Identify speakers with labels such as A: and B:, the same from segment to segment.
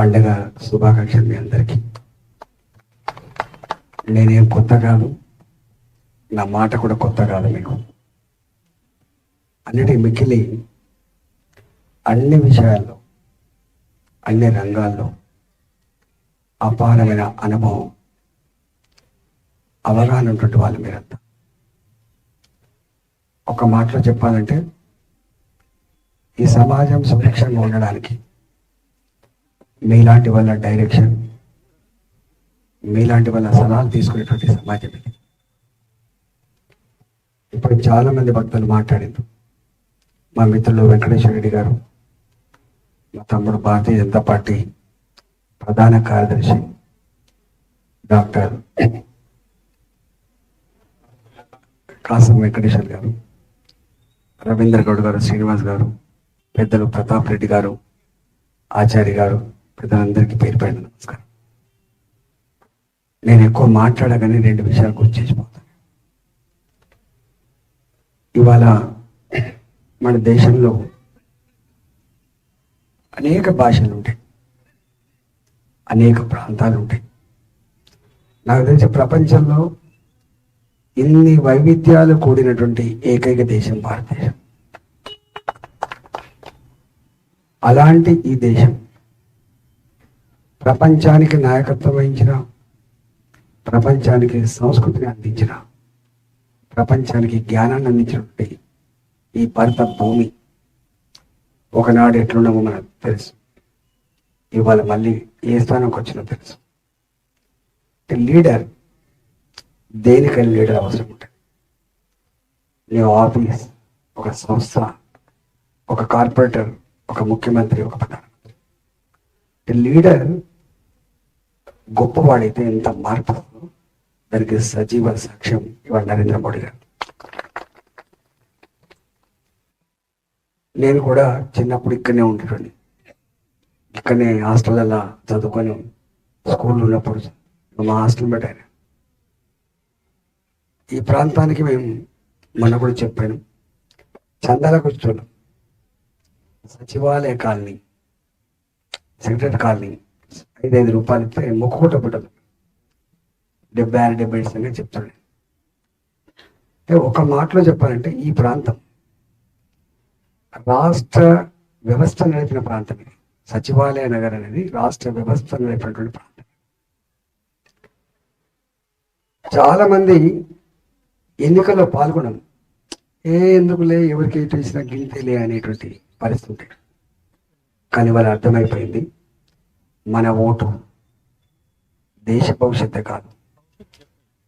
A: పండగ శుభాకాంక్షలు మీ అందరికీ. నేనేం కొత్త కాదు నా మాట కూడా కొత్త కాదు మీకు. అన్నిటి మిక్కిలి అన్ని విషయాల్లో అన్ని రంగాల్లో అపారమైన అనుభవం అవగాహన ఉన్నటువంటి వాళ్ళు మీరంతా. ఒక మాటలో చెప్పాలంటే ఈ సమాజం సుభిక్షంగా ఉండడానికి మీలాంటి వాళ్ళ డైరెక్షన్ మీలాంటి వాళ్ళ సలహాలు తీసుకునేటువంటి సమాజం ఇది ఇప్పుడు చాలా మంది భక్తులు మాట్లాడింది మా మిత్రులు వెంకటేశ్వర రెడ్డి గారు మా తమ్ముడు భారతీయ జనతా పార్టీ ప్రధాన కార్యదర్శి డాక్టర్ కాసం వెంకటేశ్వర్ గారు రవీంద్ర గౌడ్ గారు శ్రీనివాస్ గారు పెద్దలు ప్రతాప్ రెడ్డి గారు ఆచార్య గారు పెద్దలందరికీ పేరు పైన నమస్కారం. నేను ఎక్కువ మాట్లాడగానే రెండు విషయాలు గుర్తు చేసిపోతాను ఇవాళ మన దేశంలో అనేక భాషలు ఉంటాయి. అనేక ప్రాంతాలు ఉంటాయి. నాకు తెలిసి ప్రపంచంలో ఇన్ని వైవిధ్యాలు కూడినటువంటి ఏకైక దేశం భారతదేశం. అలాంటి ఈ దేశం ప్రపంచానికి నాయకత్వం వహించిన ప్రపంచానికి సంస్కృతిని అందించిన ప్రపంచానికి జ్ఞానాన్ని అందించినటువంటి ఈ భరత భూమి ఒకనాడు ఎట్లున్నామో మనకు తెలుసు. ఇవాళ మళ్ళీ ఏ స్థానంకి వచ్చినో తెలుసు. లీడర్ దేనికైనా లీడర్ అవసరం ఉంటుంది. నీ ఆఫీస్ ఒక సంస్థ ఒక కార్పొరేటర్ ఒక ముఖ్యమంత్రి ఒక ప్రధానమంత్రి. లీడర్ గొప్పవాడైతే ఎంత మార్పు? దానికి సజీవ సాక్ష్యం ఇవాళ నరేంద్ర మోడీ గారు. నేను కూడా చిన్నప్పుడు ఇక్కడనే ఉండేటండి ఇక్కడనే హాస్టల్లో చదువుకొని స్కూల్ ఉన్నప్పుడు మా హాస్టల్ పెట్టాను ఈ ప్రాంతానికి మేము మొన్న కూడా చెప్పాను. చందాలకు వచ్చాను సచివాలయ కాలనీ సెక్రటరీ కాలనీ ఐదైదు రూపాయలు ఇస్తే మొక్కుకుంట పుట్టదు. డెబ్బై ఆరు డెబ్బై ఐదు సంగతి చెప్తాడు. ఒక మాటలో చెప్పాలంటే ఈ ప్రాంతం రాష్ట్ర వ్యవస్థ నడిపిన ప్రాంతం ఇది. సచివాలయ నగర్ అనేది రాష్ట్ర వ్యవస్థ నడిపినటువంటి ప్రాంతం. చాలా మంది ఎన్నికల్లో పాల్గొనం ఏ ఎందుకులే ఎవరికి ఎటు ఇచ్చినా గింతేలే అనేటువంటి పరిస్థితి కానీ వాళ్ళు అర్థమైపోయింది. మన ఓటు దేశ భవిష్యత్తు కాదు.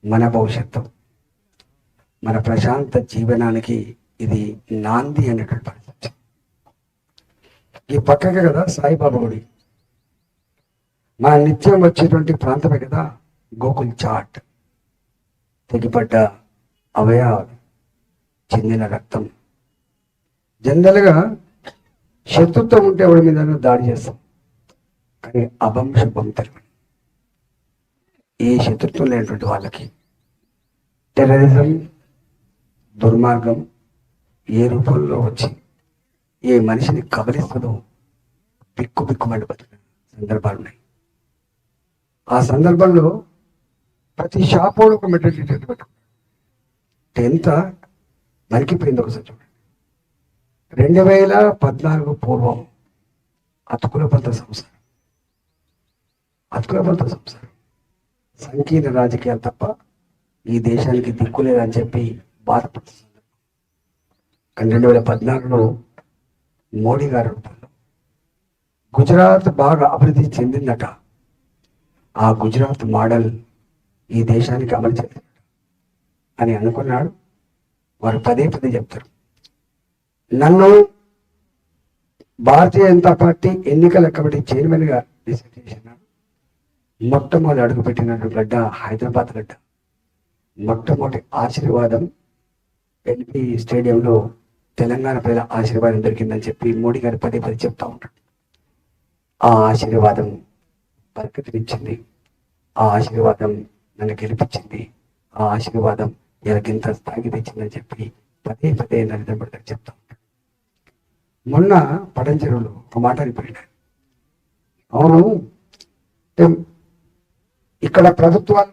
A: మన భవిష్యత్తు. మన ప్రశాంత జీవనానికి ఇది నాంది అనేటువంటి పరిస్థితి. ఈ పక్కకే కదా సాయిబాబా గుడి. మన నిత్యం వచ్చేటువంటి ప్రాంతమే కదా గోకుల్ చాట్. తెగిపడ్డ అవయవాలు చెందిన రక్తం. జనరల్గా శత్రుత్వం ఉంటే ఎవరి మీద దాడి చేస్తాం. కానీ అభం తెలియదు ఏ శత్రుత్వం లేనటువంటి వాళ్ళకి టెర్రరిజం దుర్మార్గం ఏ రూపంలో వచ్చి ఏ మనిషిని కబలిస్తుందో బిక్కు బిక్కుమండి బతికిన సందర్భాలు ఉన్నాయి. ఆ సందర్భంలో ప్రతి షాపోడు ఒక మెటల్ పెట్టుకున్నాడు టెన్త్ మరికిపోయింది ఒకసారి చూడండి రెండు వేల పద్నాలుగు పూర్వం అతుకుల పంత సంవత్సరం. అతుకుల సంసారం సంకీర్ణ రాజకీయాలు తప్ప ఈ దేశానికి దిక్కు లేదని చెప్పి బాధపడుతుంది కానీ రెండు వేల పద్నాలుగులో మోడీ గారి రూపంలో గుజరాత్ బాగా అభివృద్ధి చెందిందట. ఆ గుజరాత్ మోడల్ ఈ దేశానికి అమలు చేసిందట అని అనుకున్నాడు. వారు పదే పదే చెప్తారు. నన్ను భారతీయ జనతా పార్టీ ఎన్నికల కమిటీ చైర్మన్గా డిసైడ్ చేసినాడు మొట్టమొదటి అడుగుపెట్టినటువంటి గడ్డ హైదరాబాద్ గడ్డ మొట్టమొదటి ఆశీర్వాదం ఎల్పి స్టేడియంలో తెలంగాణ ప్రజల ఆశీర్వాదం దొరికిందని చెప్పి మోడీ గారు పదే పదే చెప్తా ఉంటాడు ఆ ఆశీర్వాదం బరకతినిచ్చింది ఆ ఆశీర్వాదం నన్ను గెలిపించింది. ఆ ఆశీర్వాదం ఎలాగింత స్థాయికి తెచ్చిందని చెప్పి పదే పదే నరేంద్ర మోడీ గారు చెప్తా ఉంటాడు మొన్న పడంచెరువులో ఒక మాట అనిపోయినాడు అవును ఇక్కడ ప్రభుత్వాలు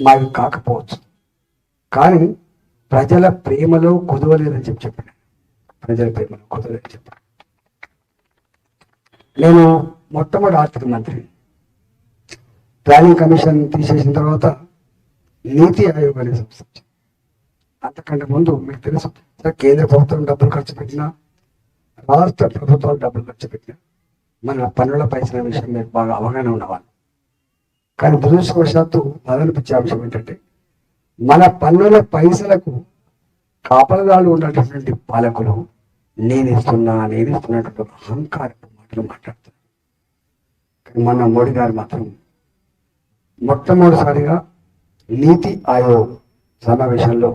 A: మావి కాకపోవచ్చు. కానీ ప్రజల ప్రేమలో కుదవలేదని చెప్పి చెప్పాను. ప్రజల ప్రేమలో కుదవలేదని చెప్పాను. నేను మొట్టమొదటి ఆర్థిక మంత్రి. ప్లానింగ్ కమిషన్ తీసేసిన తర్వాత నీతి ఆయోగ్ అనే సంస్థ అంతకంటే ముందు మీకు తెలుసు కేంద్ర ప్రభుత్వం డబ్బులు ఖర్చు పెట్టినా రాష్ట్ర ప్రభుత్వాలు డబ్బులు ఖర్చు పెట్టినా మన పన్నుల పైసల విషయం మీకు బాగా అవగాహన ఉన్నవాళ్ళు. కానీ దురదృష్టవశాత్తు బాధనిపించే అంశం ఏంటంటే మన పన్నుల పైసలకు కాపలదాళ్ళు ఉన్నటువంటి పాలకులు నేను ఇస్తున్నా నేను ఇస్తున్నటువంటి అహంకారపు మాటలు మాట్లాడుతున్నారు. కానీ మన మోడీ గారు మాత్రం మొట్టమొదటిసారిగా నీతి ఆయోగ్ సమావేశంలో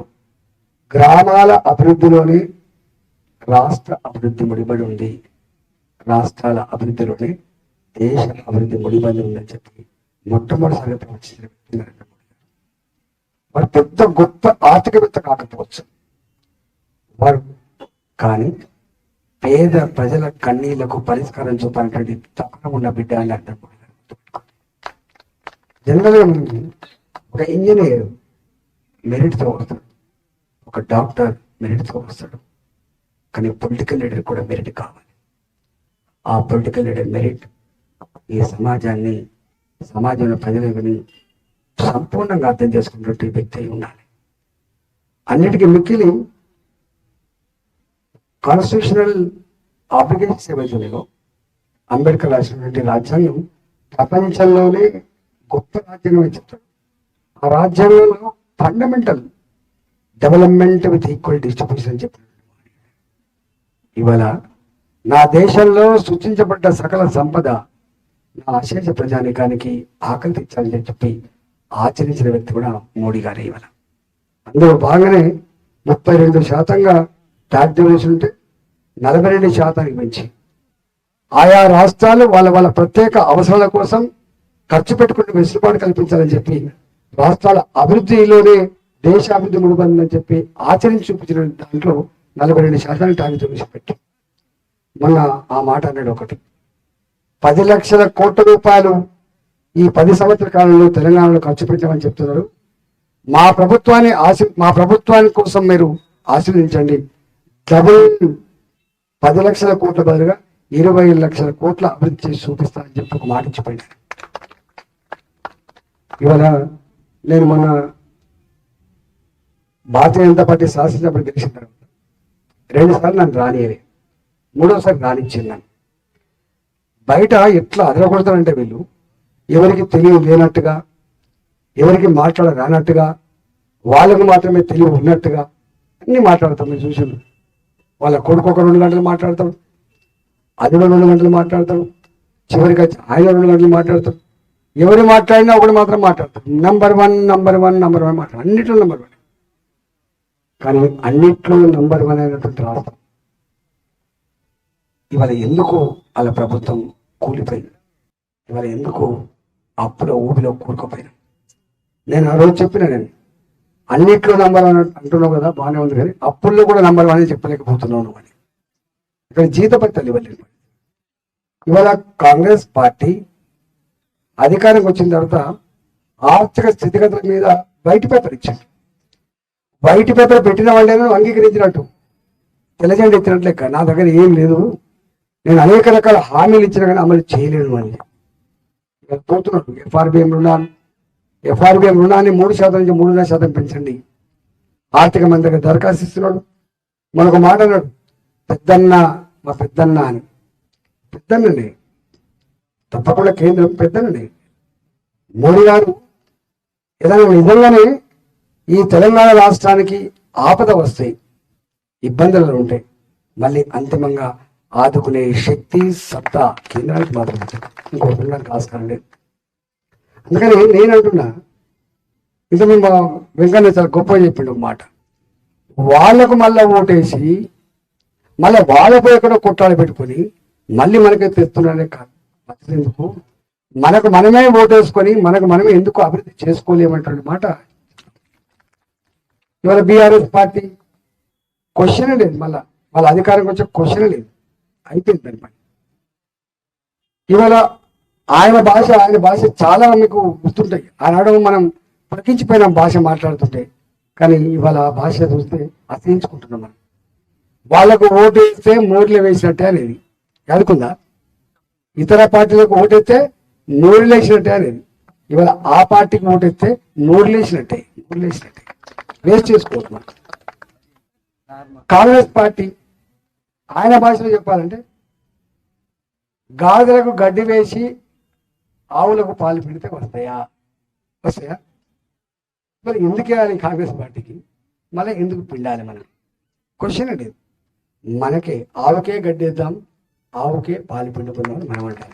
A: గ్రామాల అభివృద్ధిలోనే రాష్ట్ర అభివృద్ధి ముడిపడి ఉంది. రాష్ట్రాల అభివృద్ధిలోనే దేశ అభివృద్ధి ముడిపడి ఉందని చెప్పి మొట్టమొదటిసారి ప్రవచించిన వ్యక్తి నరేంద్ర మోడీ గారు. వారు పెద్ద గొప్ప ఆర్థికవేత్త కాకపోవచ్చు. వారు కానీ పేద ప్రజల కన్నీళ్ళకు పరిష్కారం చూపాలనేటువంటి తపన ఉన్న బిడ్డ అని నరేంద్ర మోడీ గారు జనరల్గా ఒక ఇంజనీర్ మెరిట్తో వస్తాడు. ఒక డాక్టర్ మెరిట్తో వస్తాడు. కానీ పొలిటికల్ లీడర్ కూడా మెరిట్ కావాలి. ఆ పొలిటికల్ లీడర్ మెరిట్ ఈ సమాజాన్ని సమాజంలో ప్రజలని సంపూర్ణంగా అర్థం చేసుకున్నటువంటి వ్యక్తి ఉండాలి. అన్నిటికీ మిక్కిలి కాన్స్టిట్యూషనల్ ఆబ్లిగేషన్స్ ఏవైతే అంబేద్కర్ రాసినటువంటి రాజ్యాంగం ప్రపంచంలోనే గొప్ప రాజ్యాంగం అని చెప్తాడు ఆ రాజ్యాంగంలో fundamental development with equal distribution అని చెప్పాడు ఇవాళ నా దేశంలో సూచించబడ్డ సకల సంపద నా అశేష ప్రజానికానికి ఆకలి తెచ్చాలని చెప్పి ఆచరించిన వ్యక్తి కూడా మోడీ గారే ఇవాళ. అందులో భాగంగానే ముప్పై రెండు శాతంగా ట్యాక్స్ డొనేషన్ ఉంటే నలభై రెండు శాతానికి పెంచి ఆయా రాష్ట్రాలు వాళ్ళ వాళ్ళ ప్రత్యేక అవసరాల కోసం ఖర్చు పెట్టుకుని వెసులుబాటు కల్పించాలని చెప్పి రాష్ట్రాల అభివృద్ధిలోనే దేశాభివృద్ధి ముడిపడిందని చెప్పి ఆచరించి చూపించిన దాంట్లో నలభై రెండు శాతానికి ట్యాక్స్ డొనేషన్ పెట్టి మొన్న ఆ మాట అన్నాడు ఒకటి. పది లక్షల కోట్ల రూపాయలు ఈ పది సంవత్సర కాలంలో తెలంగాణలో ఖర్చు పెట్టామని చెప్తున్నారు. మా ప్రభుత్వాన్ని ఆశ మా ప్రభుత్వాని కోసం మీరు ఆశీర్వదించండి. డబుల్ పది లక్షల కోట్ల బదులుగా ఇరవై లక్షల కోట్ల అభివృద్ధి చేసి చూపిస్తానని చెప్పి ఒక మాట ఇచ్చిపోయింది ఇవాళ నేను మొన్న భారతీయ జనతా పార్టీ శాసనసభ గెలిచిన తర్వాత రెండుసార్లు నన్ను రానియలే. మూడోసారి రానిచ్చింది నన్ను. బయట ఎట్లా అదరగొడతారంటే వీళ్ళు? ఎవరికి తెలివి లేనట్టుగా ఎవరికి మాట్లాడ రానట్టుగా వాళ్ళకు మాత్రమే తెలివి ఉన్నట్టుగా అన్నీ మాట్లాడతాం మీరు చూసాను వాళ్ళ కొడుకు ఒక రెండు గంటలు మాట్లాడతాడు అది కూడా రెండు గంటలు మాట్లాడతాడు చివరికి వచ్చి ఆయన రెండు గంటలు మాట్లాడతాడు. ఎవరు మాట్లాడినా ఒకటి మాత్రం మాట్లాడతాడు. Number one number one number one మాట్లాడు. అన్నిట్లో నంబర్ వన్ కానీ అన్నిట్లో నంబర్ వన్ అయినటువంటి రాష్ట్రం ఇవాళ ఎందుకు వాళ్ళ ప్రభుత్వం కూలిపోయింది. ఇవాళ ఎందుకు? అప్పుల ఊబిలో కూరుకుపోయినా. నేను ఆ రోజు చెప్పిన నేను అన్నిట్లో నంబర్ వన్ అంటున్నావు కదా బాగానే ఉంది కానీ అప్పుల్లో కూడా నంబర్ వన్ అని చెప్పలేకపోతున్నావు అని. ఇక్కడ జీతపత్యాలు ఇవ్వలేదు ఇవాళ కాంగ్రెస్ పార్టీ అధికారం వచ్చిన తర్వాత ఆర్థిక స్థితిగతుల మీద వైట్ పేపర్ ఇచ్చారు వైట్ పేపర్ పెట్టిన వాళ్ళేనో అంగీకరించినట్టు. తెల్లజెండా ఇచ్చినట్లే నా దగ్గర ఏం లేదు. నేను అనేక రకాల హామీలు ఇచ్చినా కానీ అమలు చేయలేను అని. ఇవాళ పోతున్నాడు ఎఫ్ఆర్బిఎం రుణాలు? ఎఫ్ఆర్బిఎం రుణాన్ని మూడు శాతం నుంచి మూడున్నర శాతం పెంచండి. ఆర్థిక మంత్రికి దరఖాస్తు ఇస్తున్నాడు. మనకు మాట అన్నాడు. పెద్దన్న మా పెద్దన్న అని. పెద్దన్నండి తప్పకుండా కేంద్రం పెద్దనండి మోడీ గారు ఏదైనా నిజంగానే ఈ తెలంగాణ రాష్ట్రానికి ఆపద వస్తాయి. ఇబ్బందులు ఉంటాయి. మళ్ళీ అంతిమంగా ఆదుకునే శక్తి సత్తా కేంద్రానికి మాత్రం ఉంటుంది. ఇంకో పిల్లలకు ఆస్కారం లేదు. అందుకని నేను అంటున్నా ఇంకా మేము వెంకన్న చాలా గొప్ప చెప్పిండు మాట. వాళ్ళకు మళ్ళీ ఓటేసి మళ్ళీ వాళ్ళపై ఎక్కడో కుట్రాలు పెట్టుకొని మళ్ళీ మనకే తెస్తున్నాడే కాదు ఎందుకు? మనకు మనమే ఓటేసుకొని మనకు మనమే ఎందుకు అభివృద్ధి చేసుకోలేమంటున్న మాట. ఇవాళ బీఆర్ఎస్ పార్టీ క్వశ్చన్ లేదు మళ్ళా. వాళ్ళ అధికారం వచ్చే క్వశ్చన్ లేదు. అయిపోయింది దాని పని. ఇవాళ ఆయన భాష ఆయన భాష చాలా మీకు గుర్తుంటాయి. ఆనాడు మనం పలికించిపోయినాం భాష మాట్లాడుతుంటే కానీ ఇవాళ ఆ భాష చూస్తే అసహించుకుంటున్నాం మనం. వాళ్ళకు ఓటు వేస్తే మోర్లు వేసినట్టే అనేది. చదువుకుందా ఇతర పార్టీలకు ఓటేస్తే నోరులు వేసినట్టే అనేది. ఇవాళ ఆ పార్టీకి ఓటేస్తే నోరులు వేసినట్టే నోరులు వేసినట్టే. వేస్ట్ చేసుకోవచ్చు కాంగ్రెస్ పార్టీ ఆయన భాషలో చెప్పాలంటే గాజులకు గడ్డి వేసి ఆవులకు పాలు పెడితే వస్తాయా? వస్తాయా? మరి ఎందుకు వేయాలి కాంగ్రెస్ పార్టీకి? మళ్ళీ ఎందుకు పిండాలి మనం క్వశ్చన్ అండి మనకే ఆవుకే గడ్డేద్దాం ఆవుకే పాలు పిండుకుందాం మనం అంటాం.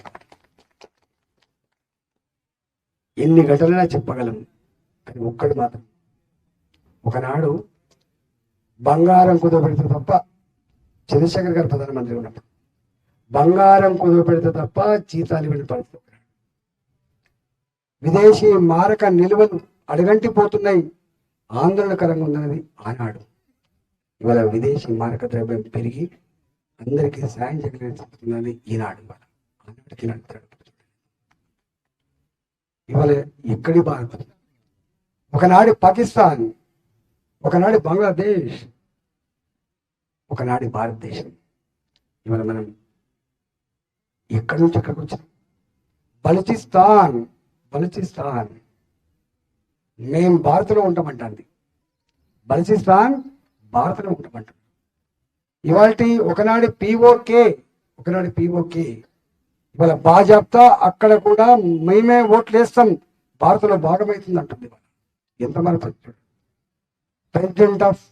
A: ఎన్ని గంటలైనా చెప్పగలం కానీ ఒక్కడు మాత్రం. ఒకనాడు బంగారం కుదరబెడితే తప్ప చంద్రశేఖర్ గారు ప్రధానమంత్రి ఉన్నప్పుడు. బంగారం కుదవపెడితే తప్ప జీతాలు ఇవ్వని పరిస్థితి విదేశీ మారక నిల్వలు అడగంటి పోతున్నాయి. ఆందోళనకరంగా ఉందన్నది ఆనాడు. ఇవాళ విదేశీ మారక ద్రవ్యం పెరిగి అందరికీ సాయం చేయగలిగింది ఈనాడు ఇవాళ. ఆనాటికి ఈనాడు ఇవాళ ఎక్కడి భారత? ఒకనాడు పాకిస్తాన్ ఒకనాడు బంగ్లాదేశ్ ఒకనాటి భారతదేశం. ఇవాళ మనం ఎక్కడి నుంచి ఎక్కడికి వచ్చాం బలూచిస్తాన్ బలూచిస్తాన్. మేం భారత్లో ఉంటామంటుంది బలూచిస్తాన్ భారత్లో ఉంటామంటాం ఇవాళ ఒకనాడు పిఓకే ఒకనాడు పిఓకే ఇవాళ బాజాప్తా అక్కడ కూడా మేమే ఓట్లు వేస్తాం భారత్లో భాగమవుతుంది అంటుంది ఇవాళ. ఎంత మన ప్రతినిధి president of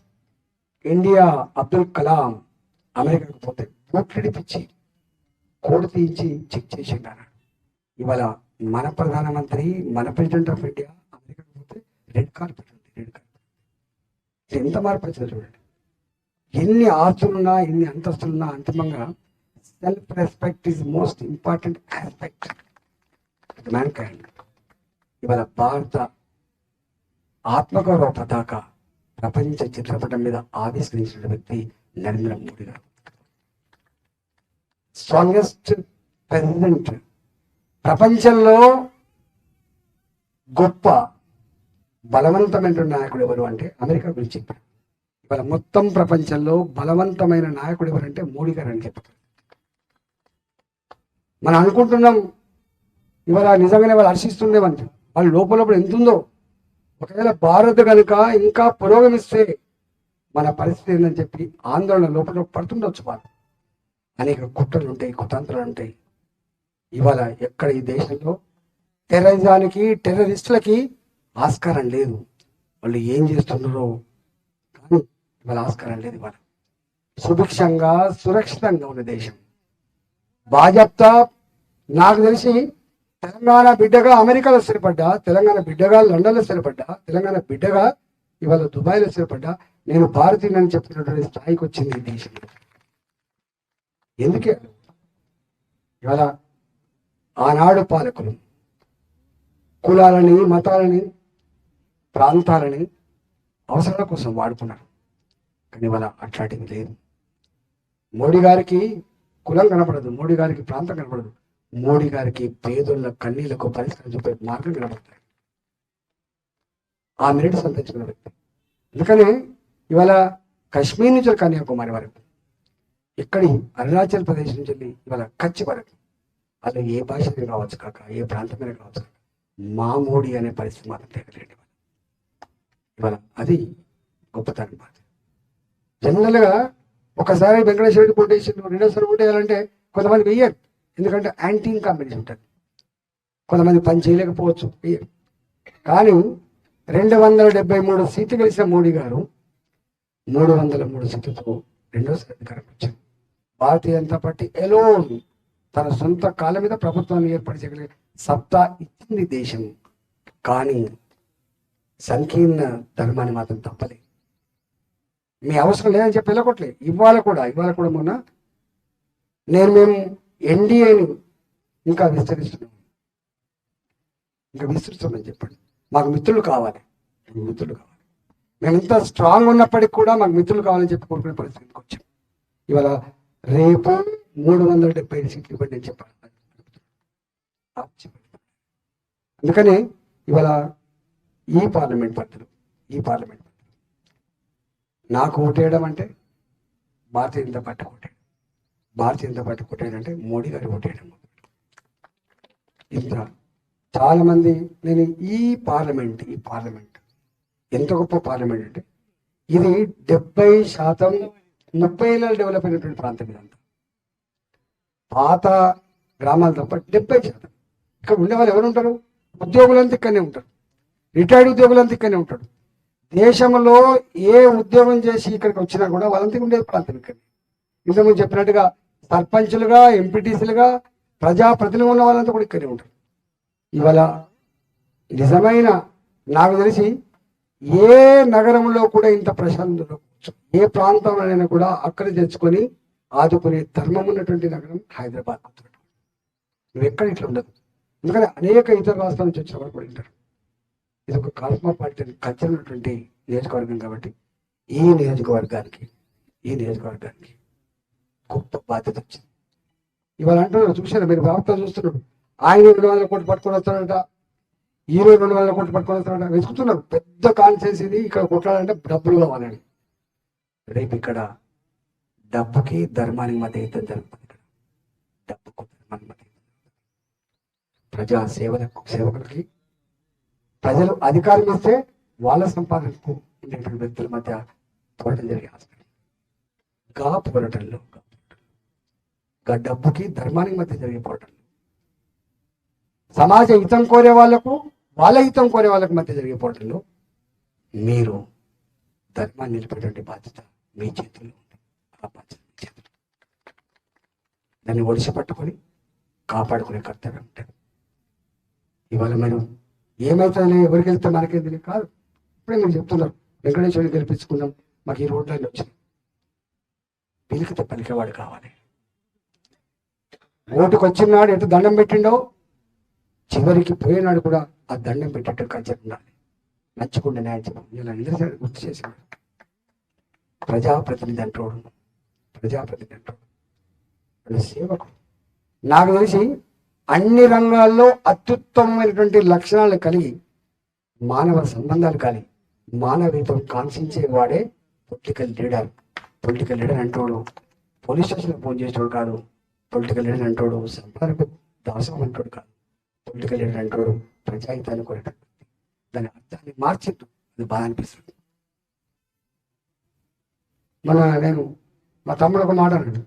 A: India Abdul Kalam అమెరికాకు పోతే బూట్లిడిపించి కోడి తీయించి చెక్ చేసి అన్నాడు. ఇవాళ మన ప్రధానమంత్రి మన ప్రెసిడెంట్ ఆఫ్ ఇండియా అమెరికాకు పోతే రెడ్ కార్పెట్ ఉంది రెడ్ కార్పెట్ ఎంత మార్పు వచ్చిందో చూడండి. ఎన్ని ఆస్తులున్నా ఎన్ని అంతస్తులున్నా అంతిమంగా self respect is most important aspect mankind ఇవాళ భారత ఆత్మగౌరవ పతాక ప్రపంచ చిత్రపటం మీద ఆవిష్కరించిన వ్యక్తి నరేంద్ర మోడీ గారు. స్ట్రాంగెస్ట్ ప్రెసిడెంట్ ప్రపంచంలో గొప్ప బలవంతమైన నాయకుడు ఎవరు అంటే అమెరికా గురించి చెప్పారు. ఇవాళ మొత్తం ప్రపంచంలో బలవంతమైన నాయకుడు ఎవరంటే మోడీ గారు అని చెప్తారు మనం అనుకుంటున్నాం ఇవాళ నిజంగానే వాళ్ళు హర్షిస్తుండేవంట. వాళ్ళ లోపల లోపల ఎంత ఉందో ఒకవేళ భారత్ కనుక ఇంకా పురోగమిస్తే మన పరిస్థితి ఏందని చెప్పి ఆందోళన లోపల పడుతుండొచ్చు వాళ్ళు. అనేక కుట్రలు ఉంటాయి కుతంత్రాలు ఉంటాయి. ఇవాళ ఎక్కడ ఈ దేశంలో టెర్రరిజానికి టెర్రరిస్టులకి ఆస్కారం లేదు. వాళ్ళు ఏం చేస్తున్నారో కానీ ఇవాళ ఆస్కారం లేదు ఇవాళ. సుభిక్షంగా సురక్షితంగా ఉన్న దేశం. బాజప్తా నాకు తెలిసి తెలంగాణ బిడ్డగా అమెరికాలో స్థిరపడ్డా తెలంగాణ బిడ్డగా లండన్లో స్థిరపడ్డా తెలంగాణ బిడ్డగా ఇవాళ దుబాయ్లో స్థిరపడ్డా నేను భారతీయులని చెప్తున్నటువంటి స్థాయికి వచ్చింది ఈ దేశం. ఎందుకే? ఇవాళ ఆనాడు పాలకులు కులాలని మతాలని ప్రాంతాలని అవసరాల కోసం వాడుకున్నారు. కానీ ఇవాళ అట్లాంటిది లేదు. మోడీ గారికి కులం కనపడదు మోడీ గారికి ప్రాంతం కనపడదు. మోడీ గారికి పేదోళ్ళ కన్నీళ్ళకు పరిస్థితులు చూపే మార్గం కనబడతాయి. ఆ మెరిట్ సంతరించిన వ్యక్తి. అందుకని ఇవాళ కశ్మీర్ నుంచి కన్యాకుమారి వరకు ఇక్కడి అరుణాచల్ ప్రదేశ్ నుంచి వెళ్ళి ఇవాళ కచ్ వరకు అలా ఏ భాష కావచ్చు కాక ఏ ప్రాంతం మీద కావచ్చు కాక మా మోడీ అనే పరిస్థితి మాత్రం తేగలేండి ఇవాళ. అది గొప్పతనం మాట జనరల్గా ఒకసారి వెంకటేశ్వర రెడ్డి పోటీ రెండోసారి పోటీ వేయాలంటే కొంతమంది వెయ్యారు. ఎందుకంటే యాంటీ కంపెనీస్ ఉంటుంది. కొంతమంది పని చేయలేకపోవచ్చు. కానీ రెండు వందల డెబ్బై మూడు సీట్లు గెలిచిన మోడీ గారు మూడు వందల మూడు సీట్లతో రెండోసారి అధికారం వచ్చింది భారతీయ జనతా పార్టీ ఎలోన్ తన సొంత కాళ్ళ మీద ప్రభుత్వాన్ని ఏర్పాటు చేయగలిగే సత్తా ఇచ్చింది దేశం. కానీ సంకీర్ణ ధర్మాన్ని మాత్రం తప్పలేదు. మీ అవసరం లేదని చెప్పి వెళ్ళకొట్లే ఇవాళ కూడా ఇవాళ కూడా మొన్న నేను మేము ఎన్డీఏని ఇంకా విస్తరిస్తున్నాం. ఇంకా విస్తరిస్తున్నాం చెప్పండి. మాకు మిత్రులు కావాలి. మిత్రులు కావాలి. మేము ఇంత స్ట్రాంగ్ ఉన్నప్పటికీ కూడా మాకు మిత్రులు కావాలని చెప్పి కోరుకునే పరిస్థితికి వచ్చాం. ఇవాళ రేపు మూడు వందల డెబ్బై ఐదు సీట్లు ఇవ్వండి అని చెప్పాలి. ఆశ్చర్యపోతున్నారు. అందుకనే ఇవాళ ఈ పార్లమెంట్ పద్ధతులు ఈ పార్లమెంట్ పద్ధతులు. నాకు ఓటేయడం అంటే భారతీయ జనతా పార్టీ ఓటేయడం భారతీయ జనతా పార్టీ ఓటేయడం మోడీ గారి కొట్టేయడం ఇంత చాలామంది నేను ఈ పార్లమెంట్ ఈ పార్లమెంట్ ఎంత గొప్ప పార్లమెంట్ అంటే ఇది డెబ్బై శాతం ముప్పై ఏళ్ళ డెవలప్ అయినటువంటి ప్రాంతం ఇదంతా. పాత గ్రామాలు తప్ప డెబ్బై శాతం. ఇక్కడ ఉండే వాళ్ళు ఎవరు ఉంటారు? ఉద్యోగులంతా ఇక్కడనే ఉంటారు. రిటైర్డ్ ఉద్యోగులంతా ఇక్కడనే ఉంటాడు దేశంలో ఏ ఉద్యోగం చేసి ఇక్కడికి వచ్చినా కూడా వాళ్ళంతా ఉండేది ప్రాంతం ఇక్కడ ఇంతకుముందు చెప్పినట్టుగా సర్పంచులుగా ఎంపీటీసీలుగా ప్రజాప్రతినిధులు ఉన్న వాళ్ళంతా కూడా ఇక్కడే ఉంటారు. ఇవాళ నిజమైన నాకు తెలిసి ఏ నగరంలో కూడా ఇంత ప్రశాంతంలో ఏ ప్రాంతంలోనైనా కూడా అక్కడ తెచ్చుకొని ఆదుకునే ధర్మం ఉన్నటువంటి నగరం హైదరాబాద్ గుర్తుపెట్టుకో. నువ్వు ఎక్కడ ఇట్లా ఉండదు. ఎందుకంటే అనేక ఇతర రాష్ట్రాల నుంచి వచ్చిన వాళ్ళు కూడా ఉంటారు. ఇది ఒక కాస్మోపాలిటన్ కల్చర్ ఉన్నటువంటి నియోజకవర్గం కాబట్టి ఈ నియోజకవర్గానికి ఈ నియోజకవర్గానికి గొప్ప బాధ్యత వచ్చింది. ఇవాళ అంటున్నారు చూసారా మీరు వార్త చూస్తున్నారు. ఆయన రెండు వందల కోట్లు పట్టుకొని వస్తాడంట హీరో రెండు వందల కోట్లు పట్టుకొని వస్తాడంట. వెతుకుతున్నారు పెద్ద కాల్ ఇది ఇక్కడ కొట్లాడంటే డబ్బులు కావాలని. రేపు ఇక్కడ డబ్బుకి ధర్మానికి మధ్య యుద్ధం జరుగుతుంది ఇక్కడ. డబ్బుకు ధర్మానికి మధ్య ప్రజా సేవలకు సేవకులకి. ప్రజలు అధికారం ఇస్తే వాళ్ళ సంపాదనకు వ్యక్తుల మధ్య పోరాటం జరిగే హాస్పిటల్గా పోరాటంలో గా పోరాటంలో, గా డబ్బుకి ధర్మానికి మధ్య జరిగే పోరాటంలో సమాజ హితం కోరే వాళ్ళకు వాళ్ళ హితం కోరే వాళ్ళకి మధ్య జరిగే పోరాటంలో మీరు ధర్మాన్ని నిలిపేటువంటి బాధ్యత మీ చేతుల్లో ఉంది. ఆ బాధ్యత మీ చేతుల్లో దాన్ని ఒడిసి పట్టుకొని కాపాడుకునే కర్తవ్యం ఉంటుంది. ఇవాళ మీరు ఏమవుతుందని ఎవరికి వెళ్తే మనకేంది కాదు. ఇప్పుడే మీరు చెప్తున్నారు వెంకటేశ్వరుని గెలిపించుకుందాం మాకు ఈ రోడ్లన్నీ వచ్చినాయి. పిలికితే పలికేవాడు కావాలి. ఓటుకు వచ్చినాడు ఎటు దండం పెట్టిండో? చివరికి పోయినాడు కూడా ఆ దండం పెట్టేట్టు కల్చర్ ఉండాలి నచ్చుకుంటే న్యాయం చెప్పండి ఇలా అందరూ గుర్తు చేసినాడు ప్రజాప్రతినిధి అంటోడు. ప్రజాప్రతినిధి అంటోడు. సేవకుడు. నాకు తెలిసి అన్ని రంగాల్లో అత్యుత్తమమైనటువంటి లక్షణాలు కలిగి మానవ సంబంధాలు కలిగి మానవీయతం కాంక్షించే వాడే పొలిటికల్ లీడర్. పొలిటికల్ లీడర్ అంటోడు. పోలీస్ స్టేషన్కి ఫోన్ చేసేవాడు కాదు. పొలిటికల్ లీడర్ అంటోడు సంపాదకు దాసం అంటోడు కాదు. పొలిటికల్ లీడర్ అంటోడు ప్రజాహితాన్ని కోరేటటువంటి దాని అర్థాన్ని మార్చద్దు. అది బాగా అనిపిస్తుంది. మన నేను మా తమ్ముడు ఒక మాట అన్నాడు.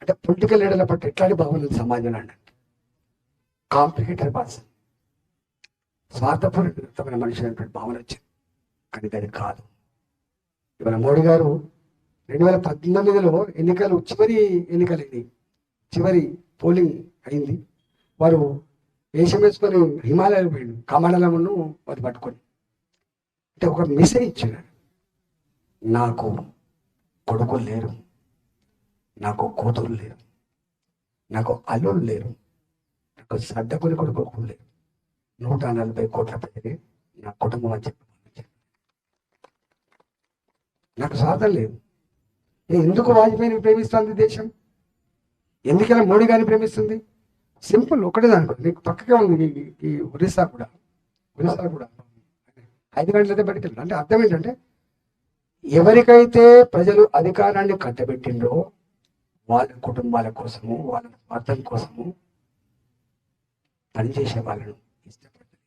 A: అంటే పొలిటికల్ లీడర్ల పట్ల ఎట్లాంటి బాగుంది ఉంది సమాజంలో అంటే కాంప్లికేటెడ్ పర్సన్ స్వార్థపూరితమైన మనిషి అనేటువంటి భావన వచ్చింది. కానీ అది కాదు. ఇవాళ మోడీ గారు రెండు వేల పద్దెనిమిదిలో ఎన్నికలు చివరి ఎన్నికలు ఇది చివరి పోలింగ్ అయింది. వారు వేషం వేసుకొని హిమాలయాలు పోయిండు. కమండలమును అది పట్టుకొని. అంటే ఒక మెసేజ్ ఇచ్చాడు. నాకు కొడుకులు లేరు. నాకు కూతురు లేరు. నాకు అల్లుడు లేరు. నాకు సడ్డకుని కొడుకు లేరు. నూట నలభై కోట్ల ప్రజలే నా కుటుంబం అని చెప్పి నాకు సాధన లేదు. ఎందుకు వాజ్పేయిని ప్రేమిస్తుంది దేశం? ఎందుకైనా మోడీ గారిని ప్రేమిస్తుంది? సింపుల్ ఒకటే దానికి. నీకు పక్కగా ఉంది ఈ- ఒరిస్సా కూడా. ఒరిస్సా కూడా. ఐదు గంటలైతే బయటకు అంటే అర్థం ఏంటంటే ఎవరికైతే ప్రజలు అధికారాన్ని కట్టబెట్టిండ్రో వాళ్ళ కుటుంబాల కోసము వాళ్ళ స్వార్థం కోసము పనిచేసే వాళ్ళను ఇష్టపడలేదు.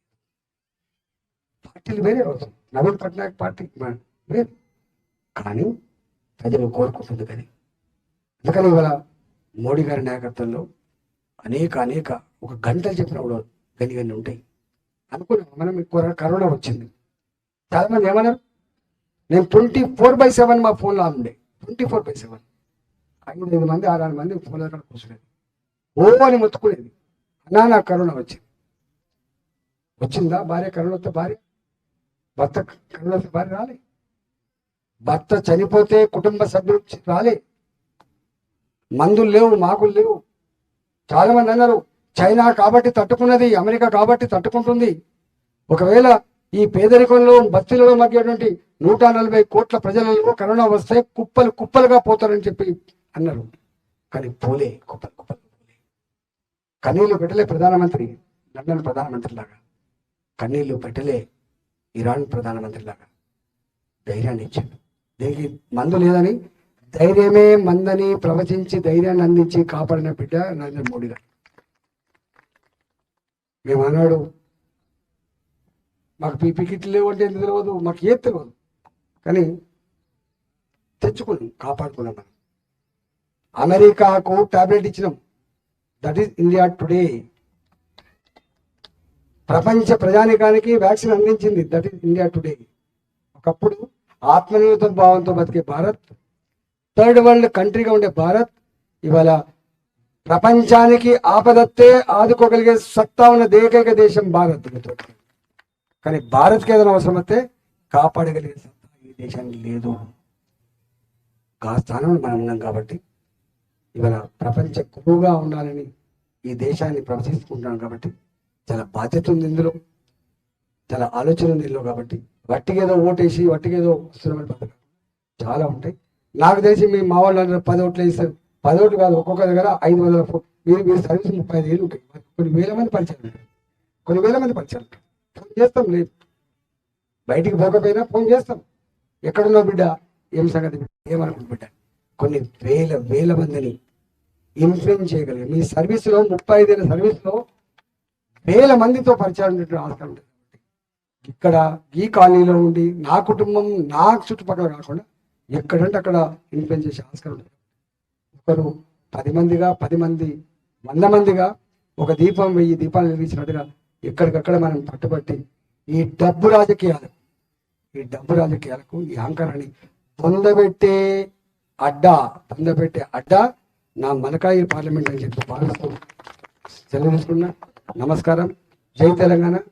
A: పార్టీలు వేరే అవుతుంది నవీన్ పట్నాయక్ పార్టీ వేరు. కానీ ప్రజలు కోరుకుంటుంది కానీ అందుకని ఇవాళ మోడీ గారి నాయకత్వంలో అనేక అనేక ఒక గంటలు చెప్పినప్పుడు గని గని ఉంటాయి. అనుకున్నాం మనం ఎక్కువ కరోనా వచ్చింది. చాలామంది ఏమన్నారు? నేను ట్వంటీ ఫోర్ బై సెవెన్ మా ఫోన్లో ఉండే. Twenty four by seven. ఐదు ఐదు మంది ఆరు ఆరు మంది ఫోన్ దగ్గర కూర్చునేది ఓ అని మొత్తుకునేది. అన్నా నాకు కరోనా వచ్చింది. వచ్చిందా? భార్య కరోనా వస్తే భార్య? భర్త కరోనా వస్తే భార్య రాలే. భర్త చనిపోతే కుటుంబ సభ్యులు రాలే. మందులు లేవు మాకులు లేవు. చాలామంది అన్నారు చైనా కాబట్టి తట్టుకున్నది అమెరికా కాబట్టి తట్టుకుంటుంది. ఒకవేళ ఈ పేదరికంలో బస్తీలలో మధ్యటువంటి నూట నలభై కోట్ల ప్రజలలో కరోనా వస్తే కుప్పలు కుప్పలుగా పోతారని చెప్పి అన్నారు. కానీ పోలే కుప్పలు కుప్పలు పోలే. కన్నీళ్ళు పెట్టలే ప్రధానమంత్రి లండన్ ప్రధానమంత్రి లాగా. కన్నీళ్ళు పెట్టలే ఇరాన్ ప్రధానమంత్రి లాగా. ధైర్యాన్ని ఇచ్చాడు దేనికి మందు లేదని? ధైర్యమే మందని ప్రవచించి ధైర్యాన్ని అందించి కాపాడిన బిడ్డ నరేంద్ర మోడీ గారు. మేము అన్నాడు మాకు పీపీ కిట్లు లేవు అంటే తెలియదు మాకు ఏది తెలియదు. కానీ తెచ్చుకుని కాపాడుకున్నాం మనం. అమెరికాకు టాబ్లెట్ ఇచ్చినాం. That is India today. ప్రపంచ ప్రజానికానికి వ్యాక్సిన్ అందించింది. That is India today. ఒకప్పుడు ఆత్మనిర్భర భావంతో బతికే భారత్ థర్డ్ వరల్డ్ కంట్రీగా ఉండే భారత్ ఇవాళ ప్రపంచానికి ఆపదత్తే ఆదుకోగలిగే సత్తా ఉన్న ఏకైక దేశం భారత్ కానీ భారత్కి ఏదైనా అవసరం కాపాడగలిగే సత్తా ఈ దేశానికి లేదు. ఆ స్థానంలో మనం ఉన్నాం కాబట్టి ఇవాళ ప్రపంచ గురువుగా ఉండాలని ఈ దేశాన్ని ప్రవచిస్తుంటున్నాం కాబట్టి చాలా బాధ్యత ఉంది ఇందులో చాలా ఆలోచన ఉంది ఇందులో కాబట్టి వట్టిగేదో ఓటేసి వట్టిగేదో వస్తున్నామని పథకాలు. చాలా ఉంటాయి. నాకు తెలిసి మీ మా వాళ్ళు అందరూ పది ఓట్లు వేస్తారు. పది ఓట్లు కాదు ఒక్కొక్క దగ్గర ఐదు వందల మీరు మీరు సర్వీస్ ముప్పై ఐదు వేలు ఉంటాయి. కొన్ని వేల మంది పరిచయాలు కొన్ని వేల మంది పరిచయాలు ఫోన్ చేస్తాం లేదు. బయటికి పోకపోయినా ఫోన్ చేస్తాం. ఎక్కడున్నావు బిడ్డ? ఏం సంగతి బిడ్డ? ఏమనుకుంటు బిడ్డ? కొన్ని వేల వేల మందిని ఇన్ఫ్లుయెన్స్ చేయగలిగారు. మీ సర్వీస్లో ముప్పై ఐదేళ్ళ సర్వీస్లో వేల మందితో పరిచయం ఆస్కారం ఉంటుంది. ఇక్కడ ఈ కాలనీలో ఉండి నా కుటుంబం నా చుట్టుపక్కల కాకుండా ఎక్కడంటే అక్కడ ఇన్ఫ్లుయెన్స్ చేసే ఆస్కారం ఉంటుంది ఒకరు పది మందిగా పది మంది వంద మందిగా ఒక దీపం వెయ్యి దీపాలు వెలిగించినట్టుగా ఎక్కడికక్కడ మనం పట్టుబట్టి ఈ డబ్బు రాజకీయాలు ఈ డబ్బు రాజకీయాలకు ఈ అహంకారాన్ని పొందబెట్టే అడ్డా పొందబెట్టే అడ్డా నా మలకాయి పార్లమెంట్ అని చెప్పి భావిస్తూ సెలవు తీసుకున్నా. నమస్కారం. జై తెలంగాణ.